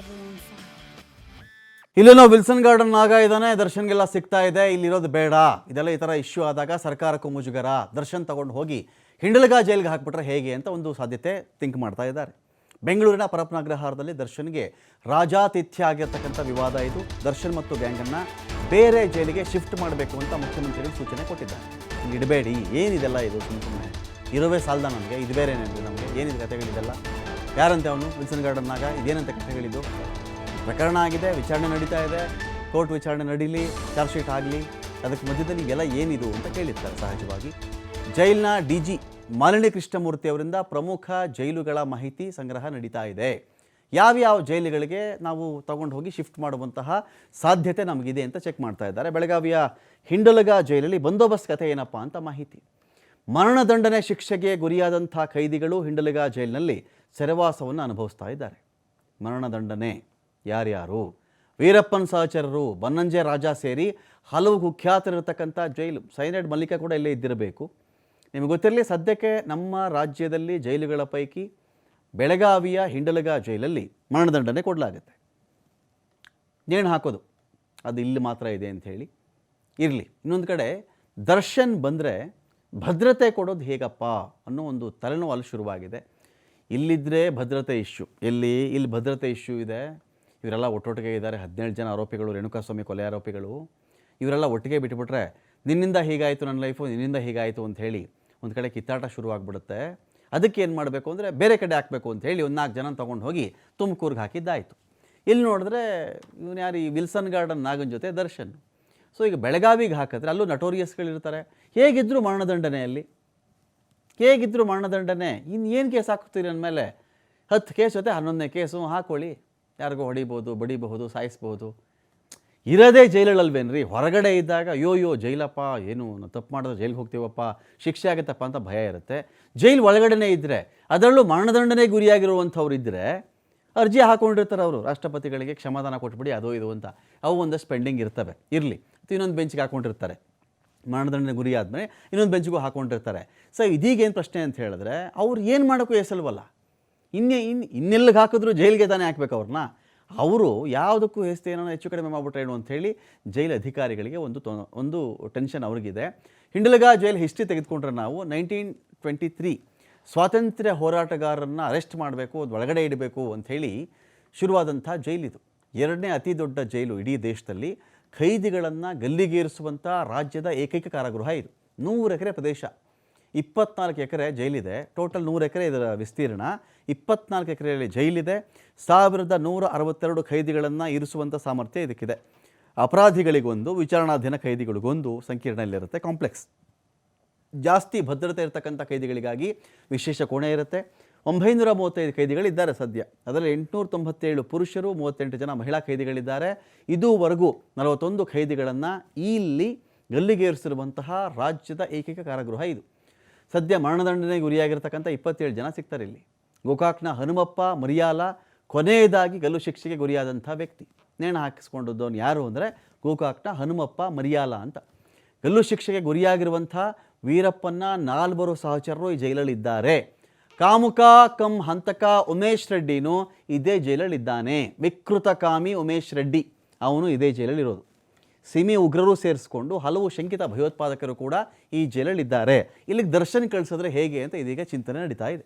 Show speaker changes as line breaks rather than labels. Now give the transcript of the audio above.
everyone
ನಾವು Wilson garden ಆಗ ಇದ್ದಾನೆ, ದರ್ಶನ್ಗೆಲ್ಲ ಸಿಗ್ತಾ ಇದೆ, ಇಲ್ಲಿರೋದು ಬೇಡ. ಇದೆಲ್ಲ ಈ ಥರ ಇಶ್ಯೂ ಆದಾಗ ಸರ್ಕಾರಕ್ಕೂ ಮುಜುಗರ. ದರ್ಶನ್ ತಗೊಂಡು ಹೋಗಿ ಹಿಂಡಲಗ ಜೈಲ್ಗೆ ಹಾಕ್ಬಿಟ್ರೆ ಹೇಗೆ ಅಂತ ಒಂದು ಸಾಧ್ಯತೆ ಥಿಂಕ್ ಮಾಡ್ತಾ ಇದ್ದಾರೆ. ಬೆಂಗಳೂರಿನ ಪರಪನಗ್ರಹಾರದಲ್ಲಿ ದರ್ಶನ್ಗೆ ರಾಜಾತಿಥ್ಯ ಆಗಿರ್ತಕ್ಕಂಥ ವಿವಾದ ಇದು. ದರ್ಶನ್ ಮತ್ತು ಗ್ಯಾಂಗನ್ನು ಬೇರೆ ಜೈಲಿಗೆ ಶಿಫ್ಟ್ ಮಾಡಬೇಕು ಅಂತ ಮುಖ್ಯಮಂತ್ರಿಗಳು ಸೂಚನೆ ಕೊಟ್ಟಿದ್ದಾರೆ. ಇಲ್ಲಿ ಇಡಬೇಡಿ, ಏನಿದೆಲ್ಲ ಇದು ಸುಮ್ಮ ಸುಮ್ಮನೆ ಇರೋವೇ ಸಾಲದ ನನಗೆ ಇದು ಬೇರೆ ನಮಗೆ, ಏನಿದೆ ಕಥೆಗಳಿದೆಲ್ಲ ಯಾರಂತೆ ಅವನು? ವಿಲ್ಸನ್ ಗಾರ್ಡನ್ನಾಗ ಇದೇನಂತ ಕಥೆಗಳಿದ್ದು ಪ್ರಕರಣ ಆಗಿದೆ, ವಿಚಾರಣೆ ನಡೀತಾ ಇದೆ, ಕೋರ್ಟ್ ವಿಚಾರಣೆ ನಡೀಲಿ, ಚಾರ್ಜ್ ಶೀಟ್ ಆಗಲಿ, ಅದಕ್ಕೆ ಮಧ್ಯದಲ್ಲಿ ಎಲ್ಲ ಏನಿದು ಅಂತ ಕೇಳಿರ್ತಾರೆ ಸಹಜವಾಗಿ. ಜೈಲಿನ ಡಿ ಜಿ ಮಾಲಿನಿ ಕೃಷ್ಣಮೂರ್ತಿ ಅವರಿಂದ ಪ್ರಮುಖ ಜೈಲುಗಳ ಮಾಹಿತಿ ಸಂಗ್ರಹ ನಡೀತಾ ಇದೆ. ಯಾವ್ಯಾವ ಜೈಲುಗಳಿಗೆ ನಾವು ತಗೊಂಡು ಹೋಗಿ ಶಿಫ್ಟ್ ಮಾಡುವಂತಹ ಸಾಧ್ಯತೆ ನಮಗಿದೆ ಅಂತ ಚೆಕ್ ಮಾಡ್ತಾ ಇದ್ದಾರೆ. ಬೆಳಗಾವಿಯ ಹಿಂಡಲಗ ಜೈಲಲ್ಲಿ ಬಂದೋಬಸ್ತ್ ಕಥೆ ಏನಪ್ಪ ಅಂತ ಮಾಹಿತಿ. ಮರಣದಂಡನೆ ಶಿಕ್ಷೆಗೆ ಗುರಿಯಾದಂಥ ಖೈದಿಗಳು ಹಿಂಡಲಗ ಜೈಲಿನಲ್ಲಿ ಸೆರೆವಾಸವನ್ನು ಅನುಭವಿಸ್ತಾ ಇದ್ದಾರೆ. ಮರಣದಂಡನೆ ಯಾರ್ಯಾರು? ವೀರಪ್ಪನ್ ಸಹಚರರು, ಬನ್ನಂಜೆ ರಾಜ ಸೇರಿ ಹಲವು ಕುಖ್ಯಾತರಿರತಕ್ಕಂಥ ಜೈಲು ಸೈನೈಡ್ ಮಲ್ಲಿಕ ಕೂಡ ಇಲ್ಲೇ ಇದ್ದಿರಬೇಕು. ನಿಮಗೆ ಗೊತ್ತಿರಲಿ, ಸದ್ಯಕ್ಕೆ ನಮ್ಮ ರಾಜ್ಯದಲ್ಲಿ ಜೈಲುಗಳ ಪೈಕಿ ಬೆಳಗಾವಿಯ ಹಿಂಡಲಗ ಜೈಲಲ್ಲಿ ಮರಣದಂಡನೆ ಕೊಡಲಾಗುತ್ತೆ. ನೇಣು ಹಾಕೋದು, ಅದು ಇಲ್ಲಿ ಮಾತ್ರ ಇದೆ ಅಂತ ಹೇಳಿ. ಇರಲಿ, ಇನ್ನೊಂದು ಕಡೆ ದರ್ಶನ್ ಬಂದರೆ ಭದ್ರತೆ ಕೊಡೋದು ಹೇಗಪ್ಪ ಅನ್ನೋ ಒಂದು ತಲೆನೋವು ಅಲ್ಲಿ ಶುರುವಾಗಿದೆ. ಇಲ್ಲಿದ್ದರೆ ಭದ್ರತೆ ಇಶ್ಯೂ. ಇಲ್ಲಿ ಇಲ್ಲಿ ಭದ್ರತೆ ಇಶ್ಯೂ ಇದೆ. ಇವರೆಲ್ಲ ಒಟ್ಟೊಟ್ಟಿಗೆ ಇದ್ದಾರೆ. ಹದಿನೇಳು ಜನ ಆರೋಪಿಗಳು, ರೇಣುಕಾಸ್ವಾಮಿ ಕೊಲೆ ಆರೋಪಿಗಳು. ಇವರೆಲ್ಲ ಒಟ್ಟಿಗೆ ಬಿಟ್ಬಿಟ್ರೆ ನಿನ್ನಿಂದ ಹೀಗಾಯಿತು ನನ್ನ ಲೈಫು, ನಿನ್ನಿಂದ ಹೀಗಾಯಿತು ಅಂತ ಹೇಳಿ ಒಂದು ಕಡೆ ಕಿತ್ತಾಟ ಶುರುವಾಗ್ಬಿಡುತ್ತೆ ಅದಕ್ಕೆ ಏನು ಮಾಡಬೇಕು ಅಂದರೆ ಬೇರೆ ಕಡೆ ಹಾಕಬೇಕು ಅಂತ ಹೇಳಿ ಒಂದು ನಾಲ್ಕು ಜನ ತೊಗೊಂಡು ಹೋಗಿ ತುಮಕೂರಿಗೆ ಹಾಕಿದ್ದಾಯಿತು. ಇಲ್ಲಿ ನೋಡಿದ್ರೆ ಇವನು ಯಾರು? ಈ ವಿಲ್ಸನ್ ಗಾರ್ಡನ್ ನಾಗನ್ ಜೊತೆ ದರ್ಶನ್. ಸೊ ಈಗ ಬೆಳಗಾವಿಗೆ ಹಾಕಿದ್ರೆ ಅಲ್ಲೂ ನಟೋರಿಯಸ್ಗಳಿರ್ತಾರೆ ಹೇಗಿದ್ದರೂ ಮರಣದಂಡನೆಯಲ್ಲಿ ಹೇಗಿದ್ದರೂ ಮರಣದಂಡನೆ? ಇನ್ನು ಏನು ಕೇಸ್ ಹಾಕ್ತೀರಿ ಅಂದಮೇಲೆ ಹತ್ತು ಕೇಸ್ ಜೊತೆ ಹನ್ನೊಂದನೇ ಕೇಸು, ಹಾಕೊಳ್ಳಿ. ಯಾರಿಗೂ ಹೊಡಿಬೋದು, ಬಡಿಬಹುದು ಸಾಯಿಸ್ಬೋದು ಇರೋದೇ ಜೈಲಲ್ಲಲ್ವೇನ್ರಿ ಹೊರಗಡೆ ಇದ್ದಾಗ ಅಯ್ಯೋ ಯೋ ಜೈಲಪ್ಪ, ಏನು ತಪ್ಪು ಮಾಡಿದ್ರೆ ಜೈಲಿಗೆ ಹೋಗ್ತೀವಪ್ಪ, ಶಿಕ್ಷೆ ಆಗುತ್ತಪ್ಪ ಅಂತ ಭಯ ಇರುತ್ತೆ. ಜೈಲ್ ಒಳಗಡೆನೇ ಇದ್ದರೆ ಅದರಲ್ಲೂ ಮರಣದಂಡನೆ ಗುರಿಯಾಗಿರುವಂಥವ್ರು ಇದ್ದರೆ ಅರ್ಜಿ ಹಾಕೊಂಡಿರ್ತಾರೆ ಅವರು, ರಾಷ್ಟ್ರಪತಿಗಳಿಗೆ ಕ್ಷಮಾದಾನ ಕೊಟ್ಬಿಡಿ, ಅದು ಇದು ಅಂತ. ಅವು ಒಂದಷ್ಟು ಪೆಂಡಿಂಗ್ ಇರ್ತವೆ. ಇರಲಿ. ಇನ್ನೊಂದು ಬೆಂಚ್ಗೆ ಹಾಕೊಂಡಿರ್ತಾರೆ. ಮರಣದಂಡನೆ ಗುರಿ ಆದಮೇಲೆ ಇನ್ನೊಂದು ಬೆಂಚಿಗೂ ಹಾಕೊಂಡಿರ್ತಾರೆ. ಸೊ ಇದೀಗೇನು ಪ್ರಶ್ನೆ ಅಂತ ಹೇಳಿದ್ರೆ, ಅವ್ರು ಏನು ಮಾಡೋಕ್ಕೂ ಎಸಲ್ವಲ್ಲ. ಇನ್ನೇ ಇನ್ನು ಇನ್ನೆಲ್ಲಿಗೆ ಹಾಕಿದ್ರು ಜೈಲಿಗೆ ತಾನೇ ಹಾಕ್ಬೇಕು ಅವ್ರನ್ನ ಅವರು ಯಾವುದಕ್ಕೂ ಹೆಸ್ತು ಏನೋ ಹೆಚ್ಚು ಕಡಿಮೆ ಮಾಡಿಬಿಟ್ರೆ ಏನು ಅಂಥೇಳಿ ಜೈಲ್ ಅಧಿಕಾರಿಗಳಿಗೆ ಒಂದು ಒಂದು ಟೆನ್ಷನ್ ಅವ್ರಿಗಿದೆ. ಹಿಂಡಲಗ ಜೈಲ್ ಹಿಸ್ಟ್ರಿ ತೆಗೆದುಕೊಂಡ್ರೆ ನಾವು ನೈನ್ಟೀನ್ ಟ್ವೆಂಟಿ ತ್ರೀ ಸ್ವಾತಂತ್ರ್ಯ ಹೋರಾಟಗಾರರನ್ನು ಅರೆಸ್ಟ್ ಮಾಡಬೇಕು ಅದು ಒಳಗಡೆ ಇಡಬೇಕು ಅಂಥೇಳಿ ಶುರುವಾದಂಥ ಜೈಲಿದು. ಎರಡನೇ ಅತಿ ದೊಡ್ಡ ಜೈಲು ಇಡೀ ದೇಶದಲ್ಲಿ ಖೈದಿಗಳನ್ನು ಗಲ್ಲಿಗೇರಿಸುವಂಥ ರಾಜ್ಯದ ಏಕೈಕ ಕಾರಾಗೃಹ ಇದು. ನೂರು ಎಕರೆ ಪ್ರದೇಶ. ಇಪ್ಪತ್ನಾಲ್ಕು ಎಕರೆ ಜೈಲಿದೆ. ಟೋಟಲ್ ನೂರು ಎಕರೆ ಇದರ ವಿಸ್ತೀರ್ಣ. ಇಪ್ಪತ್ನಾಲ್ಕು ಎಕರೆಯಲ್ಲಿ ಜೈಲಿದೆ. ಸಾವಿರದ ನೂರ ಅರವತ್ತೆರಡು ಖೈದಿಗಳನ್ನು ಇರಿಸುವಂಥ ಸಾಮರ್ಥ್ಯ ಇದಕ್ಕಿದೆ. ಅಪರಾಧಿಗಳಿಗೊಂದು, ವಿಚಾರಣಾಧೀನ ಖೈದಿಗಳಿಗೊಂದು ಸಂಕೀರ್ಣದಲ್ಲಿರುತ್ತೆ ಕಾಂಪ್ಲೆಕ್ಸ್. ಜಾಸ್ತಿ ಭದ್ರತೆ ಇರತಕ್ಕಂಥ ಖೈದಿಗಳಿಗಾಗಿ ವಿಶೇಷ ಕೋಣೆ ಇರುತ್ತೆ. ಒಂಬೈನೂರ ಮೂವತ್ತೈದು ಕೈದಿಗಳಿದ್ದಾರೆ ಸದ್ಯ. ಅದರಲ್ಲಿ ಎಂಟುನೂರ ತೊಂಬತ್ತೇಳು ಪುರುಷರು, ಮೂವತ್ತೆಂಟು ಜನ ಮಹಿಳಾ ಕೈದಿಗಳಿದ್ದಾರೆ. ಇದುವರೆಗೂ ನಲವತ್ತೊಂದು ಖೈದಿಗಳನ್ನು ಇಲ್ಲಿ ಗಲ್ಲಿಗೇರಿಸಿರುವಂತಹ ರಾಜ್ಯದ ಏಕೈಕ ಕಾರಾಗೃಹ ಇದು. ಸದ್ಯ ಮರಣದಂಡನೆ ಗುರಿಯಾಗಿರ್ತಕ್ಕಂಥ ಇಪ್ಪತ್ತೇಳು ಜನ ಸಿಗ್ತಾರೆ ಇಲ್ಲಿ. ಗೋಕಾಕ್ನ ಹನುಮಪ್ಪ, ಮರಿಯಾಲ ಕೊನೆಯದಾಗಿ ಗಲ್ಲು ಶಿಕ್ಷೆಗೆ ಗುರಿಯಾದಂಥ ವ್ಯಕ್ತಿ. ನೇಣ ಹಾಕಿಸ್ಕೊಂಡಿದ್ದವನು ಯಾರು ಅಂದರೆ ಗೋಕಾಕ್ನ ಹನುಮಪ್ಪ, ಮರಿಯಾಲ ಅಂತ. ಗಲ್ಲು ಶಿಕ್ಷೆಗೆ ಗುರಿಯಾಗಿರುವಂಥ ವೀರಪ್ಪನ ನಾಲ್ವರು ಸಹಚರರು ಈ ಜೈಲಲ್ಲಿದ್ದಾರೆ. ಕಾಮುಕ ಕಂ ಹಂತಕ ಉಮೇಶ್ ರೆಡ್ಡಿನೂ ಇದೇ ಜೈಲಲ್ಲಿದ್ದಾನೆ. ವಿಕೃತ ಕಾಮಿ ಉಮೇಶ್ ರೆಡ್ಡಿ, ಅವನು ಇದೇ ಜೈಲಲ್ಲಿರೋದು. ಸಿಮಿ ಉಗ್ರರು ಸೇರಿಸ್ಕೊಂಡು ಹಲವು ಶಂಕಿತ ಭಯೋತ್ಪಾದಕರು ಕೂಡ ಈ ಜೈಲಲ್ಲಿದ್ದಾರೆ. ಇಲ್ಲಿಗೆ ದರ್ಶನ್ ಕಳಿಸಿದ್ರೆ ಹೇಗೆ ಅಂತ ಇದೀಗ ಚಿಂತನೆ ನಡೀತಾ ಇದೆ.